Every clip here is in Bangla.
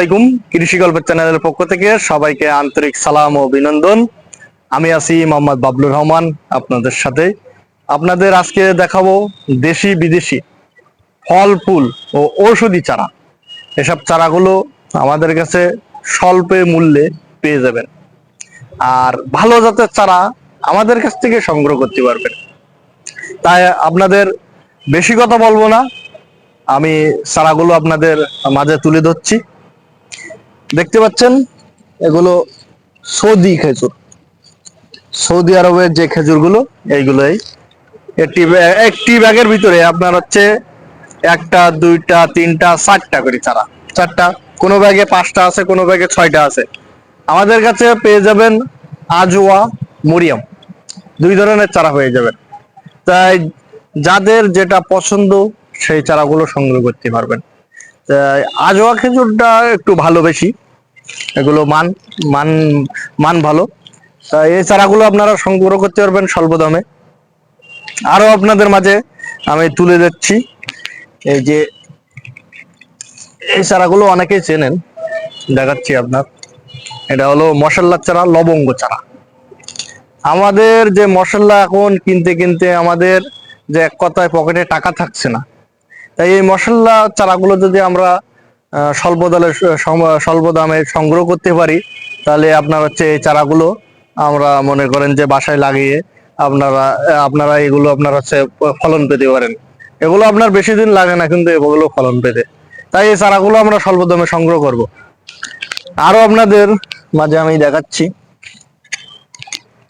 আলাইকুম, কৃষি গল্পের চ্যানেলের পক্ষ থেকে সবাইকে আন্তরিক সালাম ও অভিনন্দন। আমি আছি মোহাম্মদ বাবলুর রহমান, আপনাদের সাথে। আপনাদের আজকে দেখাবো দেশি বিদেশি ফল, ফুল ও ঔষধি চারা। এসব চারাগুলো আমাদের কাছে স্বল্পে মূল্যে পেয়ে যাবেন। আর ভালো জাতের চারা আমাদের কাছ থেকে সংগ্রহ করতে পারবেন। তাই আপনাদের বেশি কথা বলব না। আমি চারাগুলো আপনাদের মাঝে তুলে ধরছি। দেখতে পাচ্ছেন? এগুলো সৌদি খেজুর। সৌদি আরবের যে খেজুরগুলো, এইগুলোই। একটি ব্যা- একটি ব্যাগের ভিতরে আপনার হচ্ছে একটা, দুইটা, তিনটা, চারটা করে চারা। চারটা। কোনো ব্যাগে পাঁচটা আছে, কোনো ব্যাগে ছয়টা আছে। আমাদের কাছে পেয়ে যাবেন আজওয়া মরিয়াম। দুই ধরনের চারা হয়ে যাবেন তাই যাদের যেটা পছন্দ, সেই চারাগুলো সংগ্রহ করতে পারবেন। তাই আজওয়া খেজুরটা একটু ভালো বেশি। এগুলো মান মান মান ভালো। এই চারাগুলো আপনারা সংগ্রহ করতে পারবেন স্বল্প দামে। আরও আপনাদের মাঝে আমি তুলে দিচ্ছি এই যে এই চারাগুলো অনেকেই চেনেন, দেখাচ্ছি আপনার। এটা হলো মশলা চারা, লবঙ্গ চারা। আমাদের যে মশলা এখন কিনতে কিনতে আমাদের যে এক কথায় পকেটে টাকা থাকছে না। তাই এই মশলা চারাগুলো যদি আমরা স্বল্প সম- স্বল্প দামে সংগ্রহ করতে পারি। তাহলে আপনার হচ্ছে এই চারাগুলো আমরা মনে করেন যে বাসায় লাগিয়ে আপনারা আপনারা এগুলো আপনার হচ্ছে ফলন পেতে পারেন। এগুলো আপনার বেশি দিন লাগে না, কিন্তু এগুলো ফলন পেতে। তাই এই চারাগুলো আমরা স্বল্প দামে সংগ্রহ করব। আরও আপনাদের মাঝে আমি দেখাচ্ছি।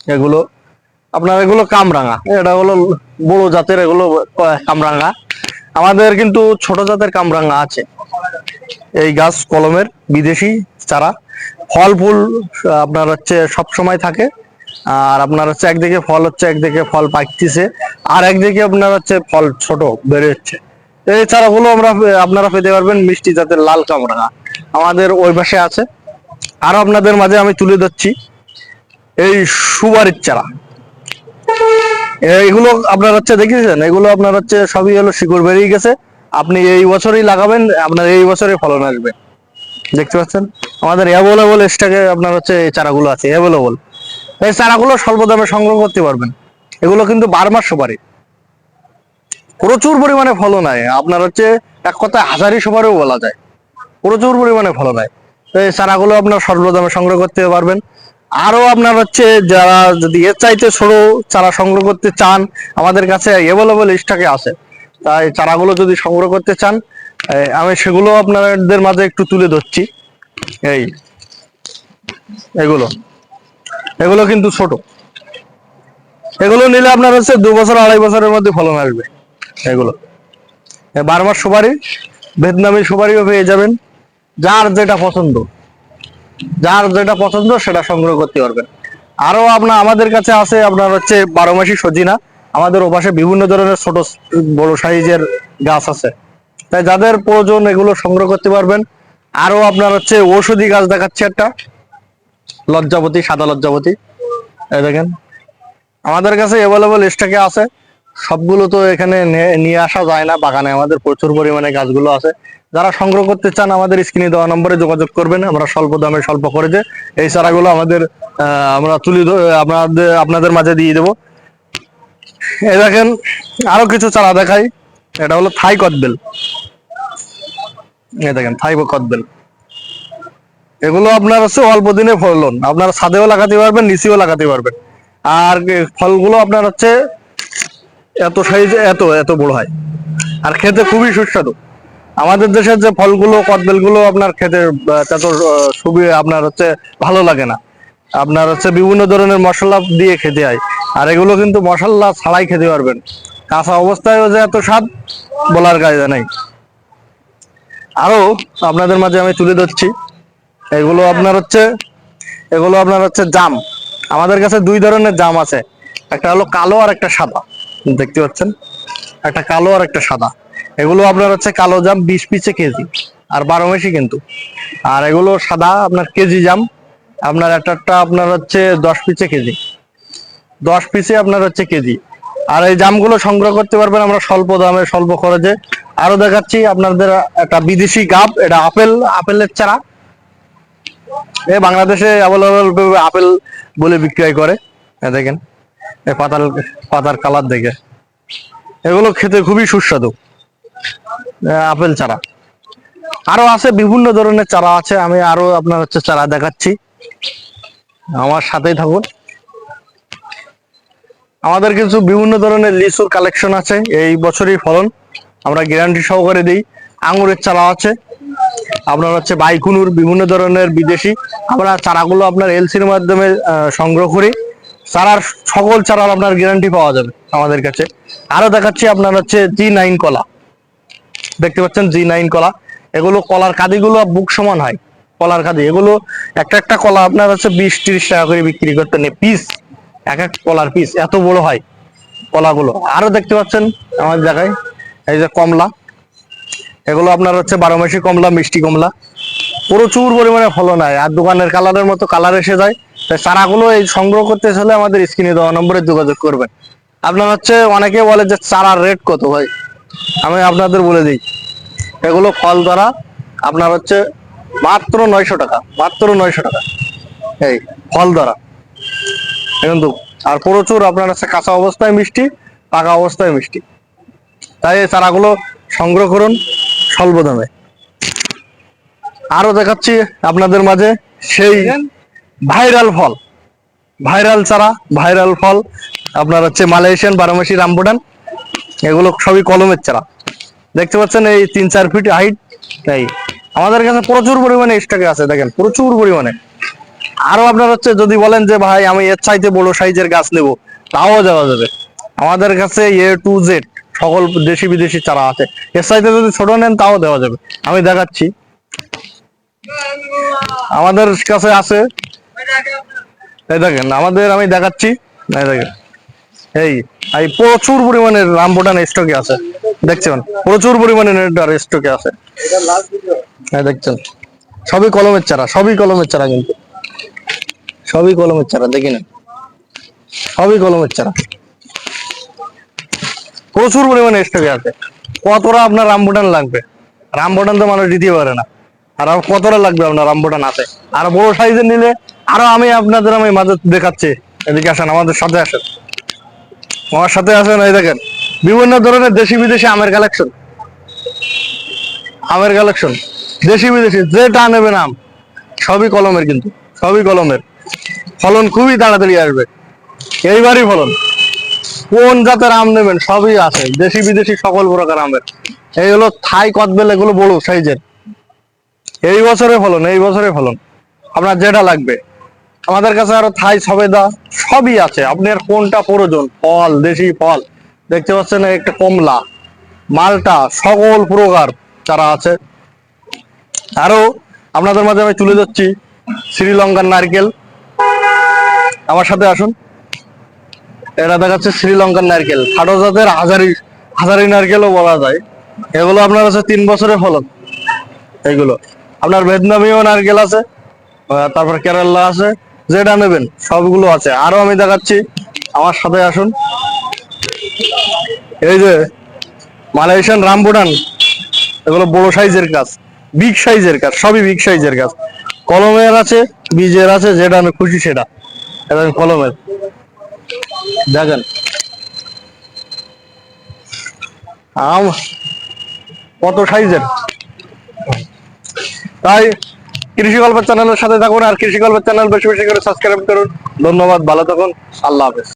এগুলো, আপনার এগুলো কামরাঙা। এটা হলো বড় জাতের এগুলো কামরাঙা। আমাদের কিন্তু ছোট জাতের কামরাঙা আছে। এই গাছ কলমের বিদেশি চারা। ফল ফুল আপনার হচ্ছে সব সময় থাকে। আর আপনার হচ্ছে একদিকে ফল হচ্ছে, একদিকে ফল পাকতেছে। আর একদিকে আপনার হচ্ছে ফল ছোট, বেড়ে হচ্ছে এই চারাগুলো আমরা, আপনারা পেতে পারবেন মিষ্টি জাতের লাল কামরাঙা। আমাদের ওই পাশে আছে। আরও আপনাদের মাঝে আমি তুলে ধরছি। এই সুবারির চারা। এইগুলো আপনার হচ্ছে দেখেছেন? এগুলো আপনার হচ্ছে সবই হলো শিকড় বেরিয়ে গেছে। আপনি এই বছরই লাগাবেন, আপনার এই বছরই ফলন আসবে। দেখতে পাচ্ছেন? আমাদের অ্যাভেলেবল স্টকে আপনার হচ্ছে এই চারাগুলো আছে অ্যাভেলেবল এই চারাগুলো স্বল্প দামে সংগ্রহ করতে পারবেন। এগুলো কিন্তু বারো মাস সুপারি। প্রচুর পরিমাণে ফলন হয় আপনার হচ্ছে এক কথায় হাজারি সুপারিও বলা যায়। প্রচুর পরিমাণে ফলন হয় তো এই চারাগুলো আপনার স্বল্প দামে সংগ্রহ করতে পারবেন। আরও আপনার হচ্ছে যারা যদি এর চাইতে ছোট চারা সংগ্রহ করতে চান, আমাদের কাছে অ্যাভেলেবল স্টকে আছে। তাই চারাগুলো যদি সংগ্রহ করতে চান আমি সেগুলো আপনাদের মাঝে একটু তুলে ধরছি। এই, এগুলো। এগুলো কিন্তু ছোট। এগুলো নিলে আপনার হচ্ছে দু বছর, আড়াই বছরের মধ্যে ফলন আসবে। এগুলো। এ বারো মাস সুপারি, ভিয়েতনামি সুপারিও পেয়ে যাবেন। যার যেটা পছন্দ। যার যেটা পছন্দ, সেটা সংগ্রহ করতে পারবেন। আরও আপনার, আমাদের কাছে আছে আপনার হচ্ছে বারো মাসি সজিনা। আমাদের ওপাশে বিভিন্ন ধরনের ছোট বড় সাইজের গাছ আছে। তাই যাদের প্রয়োজন এগুলো সংগ্রহ করতে পারবেন। আরও আপনার হচ্ছে ঔষধি গাছ দেখাচ্ছে একটা। লজ্জাপতি, সাদা লজ্জাপতি। দেখেন, আমাদের কাছে অ্যাভেলেবল স্টকে আছে। সবগুলো তো এখানে নিয়ে আসা যায় না। বাগানে আমাদের প্রচুর পরিমাণে গাছগুলো আছে। যারা সংগ্রহ করতে চান, আমাদের স্ক্রিনে দেওয়া নম্বরে যোগাযোগ করবেন। আমরা স্বল্প দামে, স্বল্প করে যে এই চারাগুলো আমাদের আমরা তুলি আপনাদের আপনাদের মাঝে দিয়ে দেবো। এই দেখেন, আরও কিছু চারা দেখাই। এটা হলো থাই কদবেল। এই দেখেন, থাই কদবেল। এগুলো আপনার হচ্ছে অল্প দিনে ফলন। আপনার ছাদেও লাগাতে পারবেন, নিচেও লাগাতে পারবেন। আর ফলগুলো আপনার হচ্ছে এত সাইজ এত এত বড় হয়। আর খেতে খুবই সুস্বাদু। আমাদের দেশের যে ফলগুলো, কদবেলগুলো আপনার খেতে তত খুবই আপনার হচ্ছে ভালো লাগে না। আপনার হচ্ছে বিভিন্ন ধরনের মশলা দিয়ে খেতে হয়। আর এগুলো কিন্তু মশলা ছাড়াই খেতে পারবেন। কাঁচা অবস্থায়ও যে এত স্বাদ, বলার কায়দা নাই। আরও আপনাদের মাঝে আমি তুলে ধরছি। এগুলো আপনার হচ্ছে, এগুলো আপনার হচ্ছে জাম। আমাদের কাছে দুই ধরনের জাম আছে। একটা হলো কালো আর একটা সাদা। দেখতে পাচ্ছেন? একটা কালো আর একটা সাদা। এগুলো আপনার হচ্ছে কালো জাম বিশ পিসে কেজি, আর বারো মাসি কিন্তু। আর এগুলো সাদা আপনার কেজি জাম। আপনার একটা আপনার হচ্ছে দশ পিসে কেজি। দশ পিসে আপনার হচ্ছে কেজি। আর এই জামগুলো সংগ্রহ করতে পারবেন আমরা স্বল্প দামে, স্বল্প খরচে। আরও দেখাচ্ছি আপনাদের একটা বিদেশি গাব, এটা আপেল, আপেলের চারা। এ বাংলাদেশে অ্যাভেলেবল আপেল বলে বিক্রয় করে। দেখেন, এ পাতার পাতার কালার দেখে। এগুলো খেতে খুবই সুস্বাদু। আপেল চারা। আরও আছে বিভিন্ন ধরনের চারা আছে, আমি আরও আপনার হচ্ছে চারা দেখাচ্ছি। আমার সাথেই থাকুন। আমাদের কিছু বিভিন্ন ধরনের লিচুর কালেকশন আছে, এই বছরই ফলন। আমরা গ্যারান্টি সহকারে দিই। আঙুরের চারা আছে, আপনার হচ্ছে বাইকুনুর, বিভিন্ন ধরনের বিদেশি। আমরা চারাগুলো আপনার এলসির মাধ্যমে সংগ্রহ করি। চারার সকল চারার আপনার গ্যারান্টি পাওয়া যাবে আমাদের কাছে। আরও দেখাচ্ছি আপনার হচ্ছে জি নাইন কলা। দেখতে পাচ্ছেন জি নাইন কলা। এগুলো কলার কাদিগুলো বুক সমান হয়। কলার কাদি এগুলো একটা একটা কলা আপনার হচ্ছে বিশ তিরিশ টাকা করে বিক্রি করতে নেই। পিস। এক এক কলার পিস এত বড় হয় কলাগুলো। আরও দেখতে পাচ্ছেন আমাদের জায়গায়, এই যে কমলা। এগুলো আপনার হচ্ছে বারো মাসি কমলা, মিষ্টি কমলা। প্রচুর পরিমাণে ফলন হয় আর দোকানের কালারের মতো কালার এসে যায়। তাই চারাগুলো এই সংগ্রহ করতে হলে আমাদের স্ক্রিনে দেওয়া নম্বরে যোগাযোগ করবেন। আপনার হচ্ছে অনেকে বলে যে চারার রেট কত ভাই? আমি আপনাদের বলে দিই। এগুলো ফল দ্বারা আপনার হচ্ছে মাত্র নয়শো টাকা, মাত্র নয়শো টাকা। এই ফল কিন্তু আর প্রচুর আপনার হচ্ছে কাঁচা অবস্থায় মিষ্টি পাকা অবস্থায় মিষ্টি। তাই এই চারাগুলো সংগ্রহ করুন স্বল্প দামে আরও দেখাচ্ছি আপনাদের মাঝে সেই ভাইরাল ফল। ভাইরাল চারা ভাইরাল ফল। আপনার হচ্ছে মালয়েশিয়ান বারোমাসি রামবুটান এগুলো সবই কলমের চারা। দেখতে পাচ্ছেন এই তিন চার ফিট হাইট তাই আমাদের কাছে প্রচুর পরিমাণে স্টকে আছে দেখেন প্রচুর পরিমাণে। আরও আপনার হচ্ছে যদি বলেন যে, ভাই, আমি এর চাইতে বড় সাইজের গাছ নেব, তাও দেওয়া যাবে। আমাদের কাছে এ টু জেড সকল দেশি বিদেশি চারা আছে। এর চাইতে যদি ছোট নেন, তাও দেওয়া যাবে। আমি দেখাচ্ছি। আমাদের কাছে আছে। এই দেখেন, আমাদের আমি দেখাচ্ছি। এই দেখেন। এই এই প্রচুর পরিমাণে রামবোটান স্টকে আছে। দেখছেন? প্রচুর পরিমাণে নেটার স্টকে আছে। হ্যাঁ দেখছেন? সবই কলমের চারা, সবই কলমের চারা কিন্তু। সবই কলমের চারা, দেখি না। সবই কলমের চারা। প্রচুর পরিমাণে স্টকে আছে। কতটা আপনার রামবুটান লাগবে? রামবুটান তো মানুষ দিতে পারে না। আর কতটা লাগবে আপনার রামবুটান আছে? আর বড় সাইজের নিলে আরও আমি আপনাদের আমি মাঝে দেখাচ্ছি। এদিকে আসেন, আমাদের সাথে আসেন। আমার সাথে আসেন, এই দেখেন। বিভিন্ন ধরনের দেশি বিদেশি আমের কালেকশন আমের কালেকশন দেশি বিদেশি, যেটা নেবেন আম। সবই কলমের কিন্তু। সবই কলমের। ফলন খুবই তাড়াতাড়ি আসবে। এইবারই ফলন। কোন জাতের আম নেবেন? সবই আছে। দেশি বিদেশি সকল প্রকার আমের। এই হলো থাই কদবেল, এগুলো বড় সাইজের। এই বছরে ফলন, এই বছরে ফলন। আপনার যেটা লাগবে। আমাদের কাছে আরও থাই, সবেদা সবই আছে। আপনার কোনটা প্রয়োজন? ফল, দেশি ফল। দেখতে পাচ্ছেন একটা কমলা, মালটা, সকল প্রকার চারা আছে। আরও আপনাদের মাঝে আমি তুলে যাচ্ছি শ্রীলঙ্কার নারকেল। আমার সাথে আসুন। এটা দেখাচ্ছে শ্রীলঙ্কার নারকেল। খাটো জাতের হাজারি হাজারি নারকেলও বলা যায়। এগুলো আপনার আছে তিন বছরের ফলন। এগুলো। আপনার ভিয়েতনামিও নারকেল আছে তারপর কেরালা আছে, যেটা নেবেন, সবগুলো আছে। আরও আমি দেখাচ্ছি। আমার সাথে আসুন। এই যে মালয়েশিয়ান রামবুটান, এগুলো বড় সাইজের গাছ, বিগ সাইজের গাছ, সবই বিগ সাইজের গাছ। কলমের আছে, বীজের আছে, যেটা আমি খুশি সেটা। এবং কলমের। দেখেন। আম কত সাইজের? তাই কৃষি গল্পের চ্যানেলের সাথে থাকুন আর কৃষি গল্পের চ্যানেল বেশি বেশি করে সাবস্ক্রাইব করুন। ধন্যবাদ, ভালো থাকুন। আল্লাহ হাফেজ।